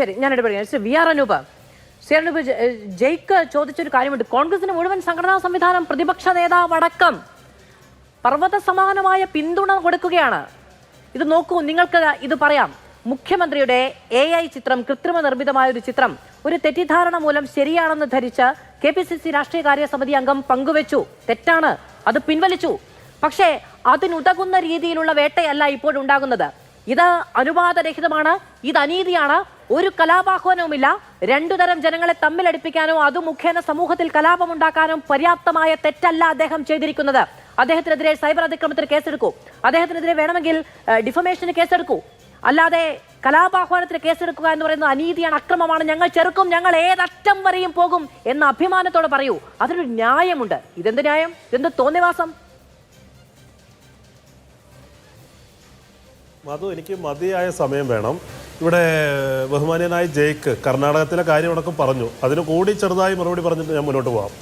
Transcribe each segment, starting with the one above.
ശരി ഞാൻ ഇടപെടുകയാണ് ശ്രീ വി ആർ അനൂപ് ശ്രീ അനൂപ് ജയ്ക്ക് ചോദിച്ചൊരു കാര്യമുണ്ട്. കോൺഗ്രസിന് മുഴുവൻ സംഘടനാ സംവിധാനം പ്രതിപക്ഷ നേതാവടക്കം പർവത സമാനമായ പിന്തുണ കൊടുക്കുകയാണ്. ഇത് നോക്കൂ നിങ്ങൾക്ക് ഇത് പറയാം. മുഖ്യമന്ത്രിയുടെ എ ഐ ചിത്രം കൃത്രിമ നിർമ്മിതമായ ഒരു ചിത്രം ഒരു തെറ്റിദ്ധാരണ മൂലം ശരിയാണെന്ന് ധരിച്ച് കെ പി സി സി രാഷ്ട്രീയകാര്യ സമിതി അംഗം പങ്കുവച്ചു. തെറ്റാണ് അത് പിൻവലിച്ചു. പക്ഷേ അതിനുതകുന്ന രീതിയിലുള്ള വേട്ടയല്ല ഇപ്പോഴുണ്ടാകുന്നത്. ഇത് അനുവാദരഹിതമാണ് ഇത് അനീതിയാണ്. ഒരു കലാപാഹ്വാനവുമില്ല. രണ്ടു തരം ജനങ്ങളെ തമ്മിലടിപ്പിക്കാനോ അത് മുഖേന സമൂഹത്തിൽ കലാപമുണ്ടാക്കാനോ പര്യാപ്തമായ തെറ്റല്ല അദ്ദേഹം ചെയ്തിരിക്കുന്നത്. അദ്ദേഹത്തിനെതിരെ സൈബർ അതിക്രമത്തിന് കേസെടുക്കൂ. അദ്ദേഹത്തിനെതിരെ വേണമെങ്കിൽ ഡിഫമേഷന് കേസെടുക്കൂ. അല്ലാതെ കലാപാഹ്വാനത്തിന് കേസെടുക്കുക എന്ന് പറയുന്നത് അനീതിയാണ് അക്രമമാണ്. ഞങ്ങൾ ചെറുക്കും ഞങ്ങൾ ഏതറ്റം വരെയും പോകും എന്ന അഭിമാനത്തോടെ പറയൂ. അതിനൊരു ന്യായമുണ്ട്. ഇതെന്ത് ന്യായം? ഇതെന്ത് തോന്നിവാസം? മധു എനിക്ക് മതിയായ സമയം വേണം. ഇവിടെ ബഹുമാനീയനായ ജയ്ക്ക് കർണാടകത്തിലെ കാര്യമടക്കം പറഞ്ഞു. അതിന് കൂടി ചെറുതായി മറുപടി പറഞ്ഞിട്ട് ഞാൻ മുന്നോട്ട് പോകാം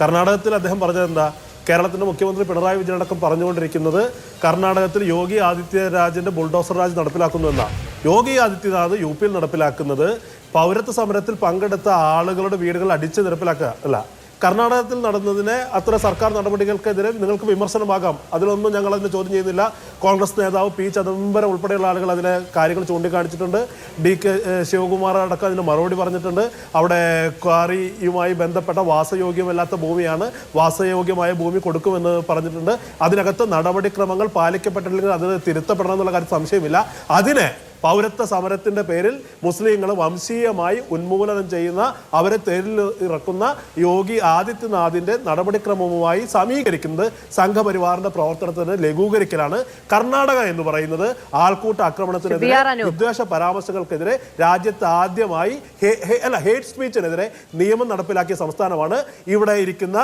കർണാടകത്തിൽ അദ്ദേഹം പറഞ്ഞത് എന്താ കേരളത്തിന്റെ മുഖ്യമന്ത്രി പിണറായി വിജയൻ അടക്കം പറഞ്ഞുകൊണ്ടിരിക്കുന്നത് കർണാടകത്തിൽ യോഗി ആദിത്യരാജിന്റെ ബുൾഡോസർ രാജ് നടപ്പിലാക്കുന്നു എന്നാ. യോഗി ആദിത്യനാഥ് യു പിയിൽ നടപ്പിലാക്കുന്നത് പൗരത്വ സമരത്തിൽ പങ്കെടുത്ത ആളുകളുടെ വീടുകൾ അടിച്ച് നിരപ്പിലാക്കുക അല്ല. കർണാടകത്തിൽ നടന്നതിനെ അത്ര സർക്കാർ നടപടികൾക്കെതിരെ നിങ്ങൾക്ക് വിമർശനമാകാം. അതിലൊന്നും ഞങ്ങൾ അതിനെ ചോദ്യം ചെയ്യുന്നില്ല. കോൺഗ്രസ് നേതാവ് പി ചിദംബരം ഉൾപ്പെടെയുള്ള ആളുകൾ അതിനെ കാര്യങ്ങൾ ചൂണ്ടിക്കാണിച്ചിട്ടുണ്ട്. ഡി കെ ശിവകുമാർ അടക്കം അതിന് മറുപടി പറഞ്ഞിട്ടുണ്ട്. അവിടെ ക്വാറിയുമായി ബന്ധപ്പെട്ട വാസയോഗ്യമല്ലാത്ത ഭൂമിയാണ്. വാസയോഗ്യമായ ഭൂമി കൊടുക്കുമെന്ന് പറഞ്ഞിട്ടുണ്ട്. അതിനകത്ത് നടപടിക്രമങ്ങൾ പാലിക്കപ്പെട്ടില്ലെങ്കിൽ അത് തിരുത്തപ്പെടണം എന്നുള്ള കാര്യം സംശയമില്ല. അതിനെ പൗരത്വ സമരത്തിന്റെ പേരിൽ മുസ്ലിങ്ങൾ വംശീയമായി ഉന്മൂലനം ചെയ്യുന്ന അവരെ തേരിൽ ഇറക്കുന്ന യോഗി ആദിത്യനാഥിന്റെ നടപടിക്രമവുമായി സമീകരിക്കുന്നത് സംഘപരിവാറിന്റെ പ്രവർത്തനത്തിന് ലഘൂകരിക്കലാണ് കർണാടക എന്ന് പറയുന്നത് ആൾക്കൂട്ട ആക്രമണത്തിനെതിരെ. വിദ്വേഷ പരാമർശങ്ങൾക്കെതിരെ രാജ്യത്ത് ആദ്യമായി ഹേ- ഹേ- അല്ല ഹേറ്റ് സ്പീച്ചിനെതിരെ നിയമം നടപ്പിലാക്കിയ സംസ്ഥാനമാണ് ഇവിടെ ഇരിക്കുന്ന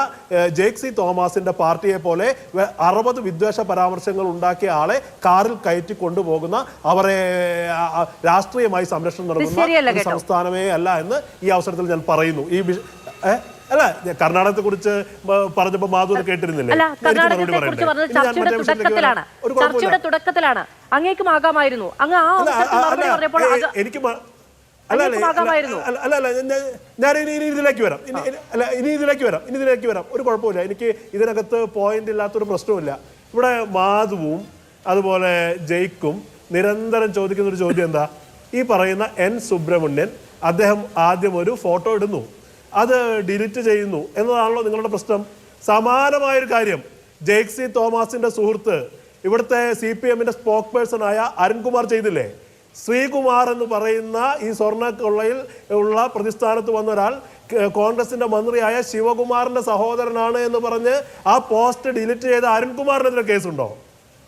ജേക്സി തോമസിന്റെ പാർട്ടിയെ പോലെ അറുപത് വിദ്വേഷ പരാമർശങ്ങൾ ഉണ്ടാക്കിയ ആളെ കാറിൽ കയറ്റി കൊണ്ടുപോകുന്ന അവരെ രാഷ്ട്രീയമായി സംരക്ഷണം നടത്തുന്ന സംസ്ഥാനമേ അല്ല എന്ന് ഈ അവസരത്തിൽ ഞാൻ പറയുന്നു. ഈ അല്ല കർണാടകത്തെ കുറിച്ച് പറഞ്ഞപ്പോ മാധുര കേട്ടിരുന്നില്ലേ? കർണാടകത്തെ കുറിച്ച്? പറഞ്ഞത് ചർച്ചയുടെ തുടക്കത്തിലാണ്. ചർച്ചയുടെ തുടക്കത്തിലാണ്. അങ്ങേക്കും ആകാമായിരുന്നു. അങ്ങ് ആ പറഞ്ഞപ്പോൾ എനിക്ക് അല്ല അല്ല ഞാൻ- ഇനി ഇനി ഇതിലേക്ക് വരാം. ഇനി- അല്ല ഇനി ഇതിലേക്ക് വരാം. ഇനി ഇതിലേക്ക് വരാം. ഒരു കുഴപ്പമില്ല. എനിക്ക് ഇതിനകത്ത് പോയിന്റ് ഇല്ലാത്തൊരു പ്രശ്നമില്ല ഇവിടെ മാധുവും അതുപോലെ ജയ്ക്കും നിരന്തരം ചോദിക്കുന്ന ഒരു ചോദ്യം എന്താ? ഈ പറയുന്ന എൻ സുബ്രഹ്മണ്യൻ അദ്ദേഹം ആദ്യം ഒരു ഫോട്ടോ ഇടുന്നു. അത് ഡിലീറ്റ് ചെയ്യുന്നു. എന്നതാണല്ലോ നിങ്ങളുടെ പ്രശ്നം. സമാനമായൊരു കാര്യം. ജെയ്ക്സി തോമസിന്റെ സുഹൃത്ത് ഇവിടുത്തെ സി പി എമ്മിന്റെ സ്പോക്ക് പേഴ്സണായ അരുൺകുമാർ ചെയ്തില്ലേ? ശ്രീകുമാർ എന്ന് പറയുന്ന ഈ സ്വർണ കൊള്ളയിൽ ഉള്ള പ്രതിസ്ഥാനത്ത് വന്ന ഒരാൾ കോൺഗ്രസിന്റെ മന്ത്രിയായ ശിവകുമാറിന്റെ സഹോദരനാണ് എന്ന് പറഞ്ഞ് ആ പോസ്റ്റ് ഡിലീറ്റ് ചെയ്ത അരുൺകുമാറിനെതിരെ കേസുണ്ടോ?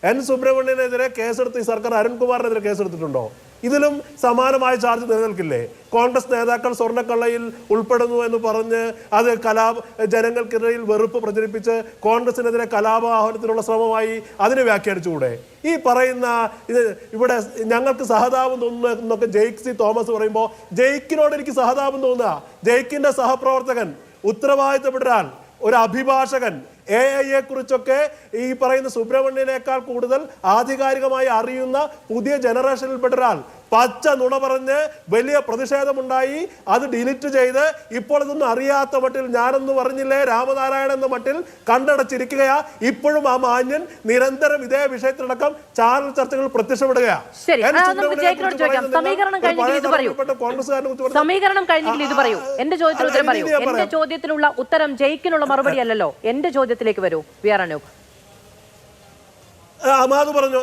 എൻ സുബ്രഹ്മണ്യനെതിരെ കേസെടുത്ത് ഈ സർക്കാർ അരുൺകുമാറിനെതിരെ കേസെടുത്തിട്ടുണ്ടോ? ഇതിലും സമാനമായ ചാർജ് നിലനിൽക്കില്ലേ? കോൺഗ്രസ് നേതാക്കൾ സ്വർണക്കള്ളയിൽ ഉൾപ്പെടുന്നു എന്ന് പറഞ്ഞ് അത് കലാപ ജനങ്ങൾക്കിടയിൽ വെറുപ്പ് പ്രചരിപ്പിച്ച് കോൺഗ്രസിനെതിരെ കലാപാഹനത്തിനുള്ള ശ്രമമായി അതിനെ വ്യാഖ്യാനിച്ചുകൂടെ? ഈ പറയുന്ന ഇത് ഇവിടെ ഞങ്ങൾക്ക് സഹതാപം തോന്നുന്നു എന്നൊക്കെ ജെയ്ക്സി തോമസ് പറയുമ്പോൾ ജെയ്ക്കിനോട് എനിക്ക് സഹതാപം തോന്നുക. ജെയ്ക്കിന്റെ സഹപ്രവർത്തകൻ ഉത്തരവാദിത്തപ്പെട്ട ഒരാൾ ഒരു അഭിഭാഷകൻ എ ഐയെ കുറിച്ചൊക്കെ ഈ പറയുന്ന സുബ്രഹ്മണ്യനേക്കാൾ കൂടുതൽ ആധികാരികമായി അറിയുന്ന പുതിയ ജനറേഷനിൽപ്പെട്ട ഒരാൾ. പച്ച നുണ പറഞ്ഞ് വലിയ പ്രതിഷേധമുണ്ടായി. അത് ഡിലീറ്റ് ചെയ്ത് ഇപ്പോൾ ഇതൊന്നും അറിയാത്ത മട്ടിൽ ഞാനെന്ന് പറഞ്ഞില്ലേ രാമനാരായണൻ എന്ന മട്ടിൽ കണ്ടടച്ചിരിക്കുകയാ. ഇപ്പോഴും ആ മാന്യൻ നിരന്തരം ഇതേ വിഷയത്തിലടക്കം ചാനൽ ചർച്ചകൾ പ്രത്യക്ഷപ്പെടുകയാണ് സമീകരണം കഴിഞ്ഞെങ്കിൽ ഇത് പറയൂ. എന്റെ ചോദ്യത്തിന് ഉത്തരം പറയൂ. എന്റെ ചോദ്യത്തിനുള്ള ഉത്തരം ജയിക്കിനുള്ള മറുപടി അല്ലല്ലോ എന്റെ ചോദ്യത്തിലേക്ക് വരൂ. V R Anoop. ആ, മാധു പറഞ്ഞു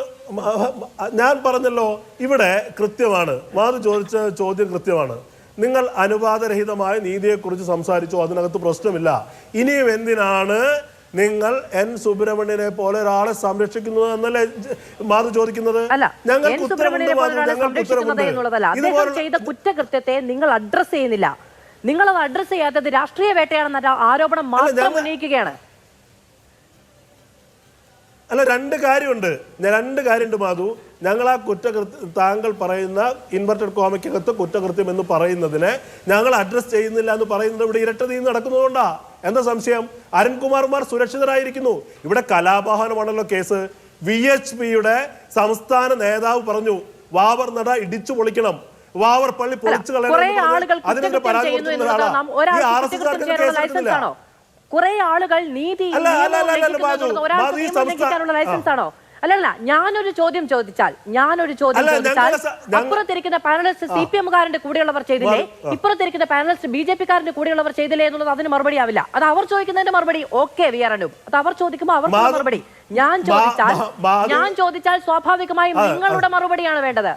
ഞാൻ പറഞ്ഞല്ലോ ഇവിടെ കൃത്യമാണ്. മാധു ചോദിച്ച ചോദ്യം കൃത്യമാണ്. നിങ്ങൾ അനുവാദരഹിതമായ നീതിയെക്കുറിച്ച് സംസാരിച്ചു അതിനകത്ത് പ്രശ്നമില്ല. ഇനിയും എന്തിനാണ് നിങ്ങൾ എൻ സുബ്രഹ്മണ്യനെ പോലെ ഒരാളെ സംരക്ഷിക്കുന്നത് എന്നല്ലേ മാധു ചോദിക്കുന്നത്? ഞങ്ങൾക്ക് ഉത്തരവുണ്ട് ഉത്തരവുണ്ട്. ചെയ്ത കുറ്റകൃത്യത്തെ നിങ്ങൾ അഡ്രസ് ചെയ്യുന്നില്ല. നിങ്ങൾ അത് അഡ്രസ് ചെയ്യാത്തത് രാഷ്ട്രീയ വേട്ടയാണെന്ന ആരോപണം മാത്രം ഉന്നയിക്കുകയാണ്. അല്ല രണ്ട് കാര്യമുണ്ട്. ഞാൻ രണ്ട് കാര്യമുണ്ട് മാധു. ഞങ്ങൾ ആ കുറ്റകൃത്യം താങ്കൾ പറയുന്ന ഇൻവെർട്ടഡ് കോമയ്ക്കകത്ത് കുറ്റകൃത്യം എന്ന് പറയുന്നതിനെ ഞങ്ങൾ അഡ്രസ്സ് ചെയ്യുന്നില്ല എന്ന് പറയുന്നത് ഇവിടെ ഇരട്ട നീന്ന് നടക്കുന്നതുകൊണ്ടാ. എന്താ സംശയം? അരുൺകുമാർമാർ സുരക്ഷിതരായിരിക്കുന്നു. ഇവിടെ കലാപാഹനമാണല്ലോ കേസ്. വി എച്ച് പിയുടെ സംസ്ഥാന നേതാവ് പറഞ്ഞു വാവർ നട ഇടിച്ചു പൊളിക്കണം. വാവർ പള്ളി പൊളിച്ചു കളയണം അതിനെതിരെ പരാതി കൊടുക്കുന്ന ഒരാളാണ്. ഈ R S S case licence ആണോ? കുറെ ആളുകൾ നീതി ലൈസൻസ് ആണോ അല്ലല്ല ഞാനൊരു ചോദ്യം ചോദിച്ചാൽ ഞാനൊരു ചോദ്യം ചോദിച്ചാൽ അപ്പുറത്തിരിക്കുന്ന പാനലിസ്റ്റ് സി പി എമ്മുകാരന്റെ കൂടെയുള്ളവർ ചെയ്തില്ലേ? ഇപ്പുറത്തിരിക്കുന്ന പാനലിസ്റ്റ് ബി ജെ പിക്കാരന്റെ കൂടെയുള്ളവർ ചെയ്തില്ലേ എന്നുള്ളത് അതിന് മറുപടി ആവില്ല. അത് അവർ ചോദിക്കുന്നതിന്റെ മറുപടി. ഓക്കെ വി ആർ അത് അവർ ചോദിക്കുമ്പോൾ അവർക്ക് മറുപടി. ഞാൻ ചോദിച്ചാൽ ഞാൻ ചോദിച്ചാൽ സ്വാഭാവികമായും. നിങ്ങളുടെ മറുപടിയാണ് വേണ്ടത്.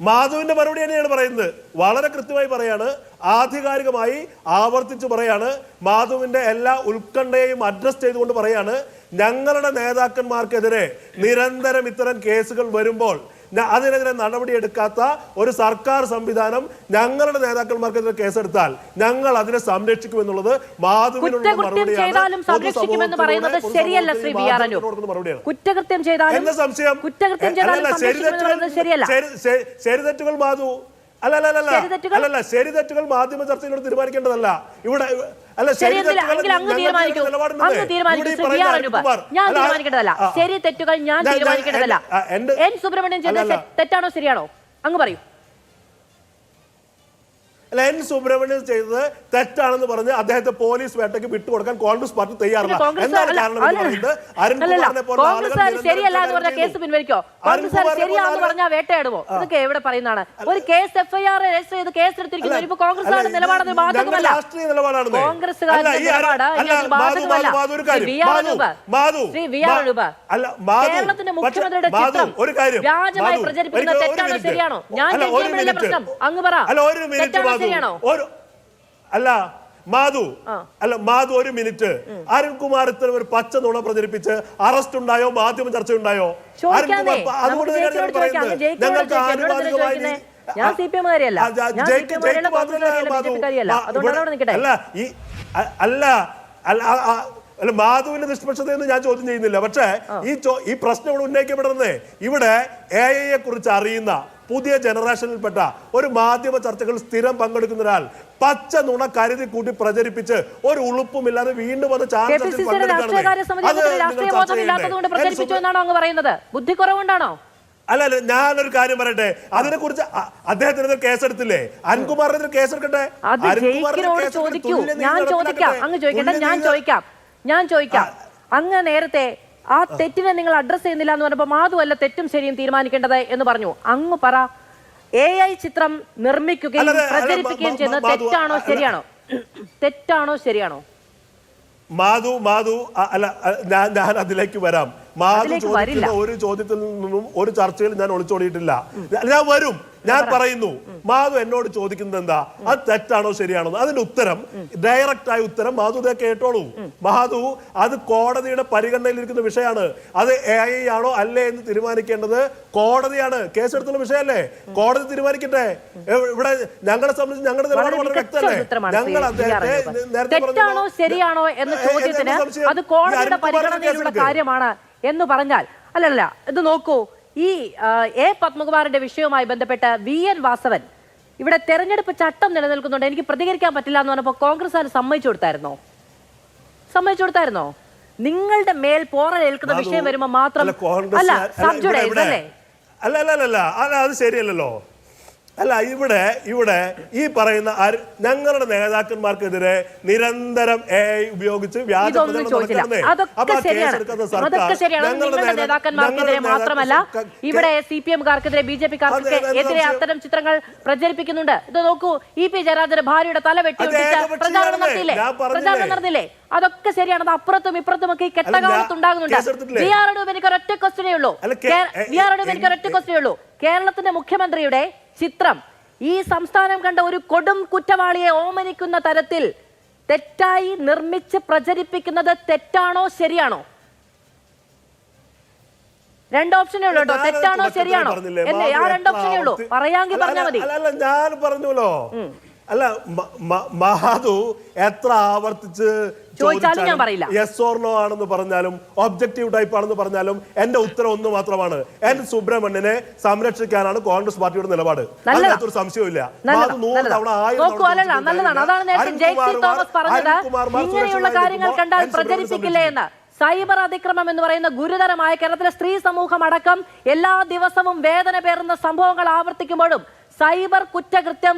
മാധുവിന്റെ മറുപടി തന്നെയാണ് പറയുന്നത്. വളരെ കൃത്യമായി പറയാണ്. ആധികാരികമായി ആവർത്തിച്ച് പറയാണ്. മാധുവിന്റെ എല്ലാ ഉത്കണ്ഠയെയും അഡ്രസ് ചെയ്തുകൊണ്ട് പറയാണ് ഞങ്ങളുടെ നേതാക്കന്മാർക്കെതിരെ നിരന്തരം ഇത്തരം കേസുകൾ വരുമ്പോൾ അതിനെതിരെ നടപടിയെടുക്കാത്ത ഒരു സർക്കാർ സംവിധാനം ഞങ്ങളുടെ നേതാക്കന്മാർക്കെതിരെ കേസെടുത്താൽ ഞങ്ങൾ അതിനെ സംരക്ഷിക്കുമെന്നുള്ളത് മാധുവിനുള്ള മറുപടിയാണ് ശരി തെറ്റുകൾ മാധു. അല്ലല്ല ശരി തെറ്റുകൾ മാധ്യമ ചർച്ചയിലൂടെ തീരുമാനിക്കേണ്ടതല്ല. ഇവിടെ അല്ല ശരി തെറ്റുകൾ ഞാൻ തീരുമാനിക്കേണ്ടതല്ല. എൻ സുബ്രഹ്മണ്യൻ ചെയ്ത തെറ്റാണോ ശരിയാണോ? അങ്ങ് പറയൂ. എൻ സുബ്രഹ്മണ്യം ചെയ്തത് തെറ്റാണെന്ന് പറഞ്ഞ് അദ്ദേഹത്തെ പോലീസ് വേട്ടയ്ക്ക് വിട്ടുകൊടുക്കാൻ കോൺഗ്രസ് പാർട്ടി തയ്യാറല്ല. എന്താണ് കാരണം എന്ന് പറയുന്നത്? അരുൺകുമാറിനെ പോലുള്ള ആളുകൾ ശരിയല്ല എന്ന് പറഞ്ഞ കേസ്. പിൻവലിക്കോ? പറഞ്ഞാൽ വേട്ടയാടുമോ ഇതൊക്കെ എവിടെ പറയുന്നതാണ്? ഒരു കേസ് എഫ്ഐആർ രജിസ്റ്റർ ചെയ്ത് കേസ് എടുത്തിരിക്കുന്നു ഇപ്പൊ കോൺഗ്രസ് നിലപാടത് ബാധകമല്ല കോൺഗ്രസ്സുകാരുടെ നിലപാട്. ബാധകമല്ല. ശ്രീ വി ആർ കേരളത്തിന്റെ മുഖ്യമന്ത്രിയുടെ ചിത്രം വ്യാജമായി പ്രചരിപ്പിക്കുന്നത് തെറ്റാണോ. ശരിയാണോ? ഞാൻ. പ്രശ്നം. അങ്ങ് പറ. മാധു. ഒരു അല്ല മാധു. അല്ല മാധു ഒരു മിനിറ്റ്. അരുൺകുമാർ ഇത്തരം ഒരു പച്ച നുണ പ്രചരിപ്പിച്ച് അറസ്റ്റ് ഉണ്ടായോ? മാധ്യമ ചർച്ച ഉണ്ടായോ? അരുൺകുമാർ അതുകൊണ്ട് തന്നെയാണ് പറയുന്നത്. ഞങ്ങൾക്ക് ആനുപാതികമായി ഞാൻ സി പി എമ്മുകാരിയല്ല. അല്ല ഈ അല്ല അല്ല മാധുവിന്റെ നിഷ്പക്ഷതയെന്ന് ഞാൻ ചോദ്യം ചെയ്യുന്നില്ല. പക്ഷേ ഈ ഈ പ്രശ്നം ഇവിടെ ഉന്നയിക്കപ്പെടുന്നത്. ഇവിടെ എ ഐയെ കുറിച്ച് അറിയുന്ന പുതിയ ജനറേഷനിൽപ്പെട്ട ഒരു മാധ്യമ ചർച്ചകൾ സ്ഥിരം പങ്കെടുക്കുന്ന ഒരാൾ പച്ച നുണ കരുതി കൂട്ടി പ്രചരിപ്പിച്ച് ഒരു ഉളുപ്പുമില്ലാതെ വീണ്ടും വന്ന്. അത് ബുദ്ധി അല്ല അല്ല ഞാനൊരു കാര്യം പറയട്ടെ. അതിനെ കുറിച്ച് അദ്ദേഹത്തിന് കേസെടുത്തില്ലേ? കേസെടുക്കട്ടെ? അരുൺകുമാറിനെതിരെ ചോദിക്കൂ. ഞാൻ ചോദിക്കാം. അങ്ങ് ചോദിക്കട്ടെ. ഞാൻ ചോദിക്കാം. ഞാൻ ചോദിക്കാം. അങ്ങ് നേരത്തെ ആ തെറ്റിനെ നിങ്ങൾ അഡ്രസ് ചെയ്യുന്നില്ല എന്ന് പറഞ്ഞപ്പോൾ മാധുവല്ല തെറ്റും ശരിയും തീരുമാനിക്കേണ്ടത് എന്ന് പറഞ്ഞു. അങ്ങ് പറ എ ഐ ചിത്രം നിർമ്മിക്കുകയും പ്രചരിപ്പിക്കുകയും ചെയ്യുന്നത് തെറ്റാണോ ശരിയാണോ? തെറ്റാണോ ശരിയാണോ? മാധു മാധു അല്ല ഞാൻ അതിലേക്ക് വരാം. മാധു ചോദിക്കുന്ന ഒരു ചോദ്യത്തിൽ നിന്നും ഒരു ചർച്ചയിൽ ഞാൻ ഒളിച്ചോടിയിട്ടില്ല. ഞാൻ വരും. ഞാൻ പറയുന്നു. മാധു എന്നോട് ചോദിക്കുന്നത് എന്താ? അത് തെറ്റാണോ ശരിയാണോ. അതിന്റെ ഉത്തരം ഡയറക്റ്റ് ആയ ഉത്തരം മാധു ഇതേ കേട്ടോളൂ. മാധു അത് കോടതിയുടെ പരിഗണനയിലിരിക്കുന്ന വിഷയമാണ്. അത് എ ഐ ആണോ അല്ലേ എന്ന് തീരുമാനിക്കേണ്ടത് കോടതിയാണ്. കേസെടുത്തുള്ള വിഷയമല്ലേ? കോടതി തീരുമാനിക്കട്ടെ. ഇവിടെ ഞങ്ങളെ സംബന്ധിച്ച് ഞങ്ങളുടെ നിലപാട് വളരെ വ്യക്തമല്ലേ? ഞങ്ങൾ. അദ്ദേഹത്തെ നേരത്തെ ശരിയാണോ എന്ന ചോദ്യത്തിന് അത് കോടതിയുടെ പരിഗണനയിലുള്ള കാര്യമാണ്. എന്ന് പറഞ്ഞാൽ അല്ലല്ല ഇത് നോക്കൂ. ഈ എ പത്മകുമാറിന്റെ വിഷയവുമായി ബന്ധപ്പെട്ട് വി എൻ വാസവൻ ഇവിടെ തെരഞ്ഞെടുപ്പ് ചട്ടം നിലനിൽക്കുന്നുണ്ട്. എനിക്ക് പ്രതികരിക്കാൻ പറ്റില്ല എന്ന് പറഞ്ഞപ്പോൾ കോൺഗ്രസ് അത് സമ്മതിച്ചു കൊടുത്തായിരുന്നോ? സമ്മതിച്ചു കൊടുത്തായിരുന്നോ? നിങ്ങളുടെ മേൽ പോറലേൽക്കുന്ന ഏൽക്കുന്ന വിഷയം വരുമ്പോൾ മാത്രം അല്ല അല്ല അല്ല അല്ല അത് ശരിയല്ലല്ലോ. അല്ല ഇവിടെ ഇവിടെ ഈ പറയുന്ന ഞങ്ങളുടെ നേതാക്കന്മാർക്കെതിരെ നിരന്തരം എ ഐ ഉപയോഗിച്ച് നേതാക്കന്മാർക്കെതിരെ മാത്രമല്ല ഇവിടെ സി പി എംകാർക്കെതിരെ ബി ജെ പിക്കാർക്ക് അതെ, അതെ, എതിരെ അത്തരം ചിത്രങ്ങൾ പ്രചരിപ്പിക്കുന്നുണ്ട്. ഇത് നോക്കൂ ഇ പി ജയരാജന്റെ ഭാര്യയുടെ തല വെട്ടി? പ്രചാരണം നടത്തിയില്ലേ? പ്രചാരണം നടന്നില്ലേ? അതൊക്കെ ശരിയാണ്. അത് അപ്പുറത്തും ഇപ്പുറത്തും ഒക്കെ ഈ കെട്ടകാലത്ത് ഉണ്ടാകുന്നുണ്ട് ബി വി ആർ അടൂപ് എനിക്ക് ഒരൊറ്റ ക്വസ്റ്റ്യനേ ഉള്ളൂ. ബി വി ആർ അടൂപ് എനിക്ക് ഒരൊറ്റ ക്വസ്റ്റിനേ ക്വസ്റ്റ്യനേ ഉള്ളൂ. കേരളത്തിന്റെ മുഖ്യമന്ത്രിയുടെ ചിത്രം. ഈ സംസ്ഥാനം കണ്ട ഒരു കൊടും കുറ്റവാളിയെ ഓമനിക്കുന്ന തരത്തിൽ തെറ്റായി നിർമ്മിച്ച് പ്രചരിപ്പിക്കുന്നത് തെറ്റാണോ ശരിയാണോ? രണ്ട് ഓപ്ഷനേ ഉള്ളൂ കേട്ടോ. തെറ്റാണോ ശരിയാണോ? എന്നെ ആ രണ്ട് ഓപ്ഷനേ ഉള്ളൂ. പറയാമെങ്കിൽ പറഞ്ഞാൽ മതി. ഞാൻ പറഞ്ഞല്ലോ അല്ല മഹാദു എത്ര ആവർത്തിച്ച് ചോദിച്ചാലും ഞാൻ പറയില്ല. യെസ് ഓർ നോ ആണെന്ന് പറഞ്ഞാലും ഒബ്ജക്റ്റീവ് ടൈപ്പ് ആണെന്ന് പറഞ്ഞാലും എന്റെ ഉത്തരം ഒന്ന് മാത്രമാണ്. എൻ സുബ്രഹ്മണ്യനെ സംരക്ഷിക്കാനാണ് കോൺഗ്രസ് പാർട്ടിയുടെ നിലപാട്. അതിനകത്തൊരു സംശയമില്ല അരുൺകുമാർമാർ ഇങ്ങനെയുള്ള കാര്യങ്ങൾ കണ്ടാൽ എന്ന്? സൈബർ അതിക്രമം എന്ന് പറയുന്ന ഗുരുതരമായ കേരളത്തിലെ സ്ത്രീ സമൂഹം അടക്കം എല്ലാ ദിവസവും വേദന പേറുന്ന സംഭവങ്ങൾ ആവർത്തിക്കുമ്പോഴും സൈബർ കുറ്റകൃത്യം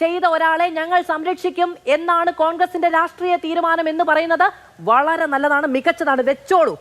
ചെയ്ത ഒരാളെ ഞങ്ങൾ സംരക്ഷിക്കും എന്നാണ് കോൺഗ്രസിന്റെ രാഷ്ട്രീയ തീരുമാനം എന്ന് പറയുന്നത് വളരെ നല്ലതാണ്. മികച്ചതാണ്. വെച്ചോളൂ.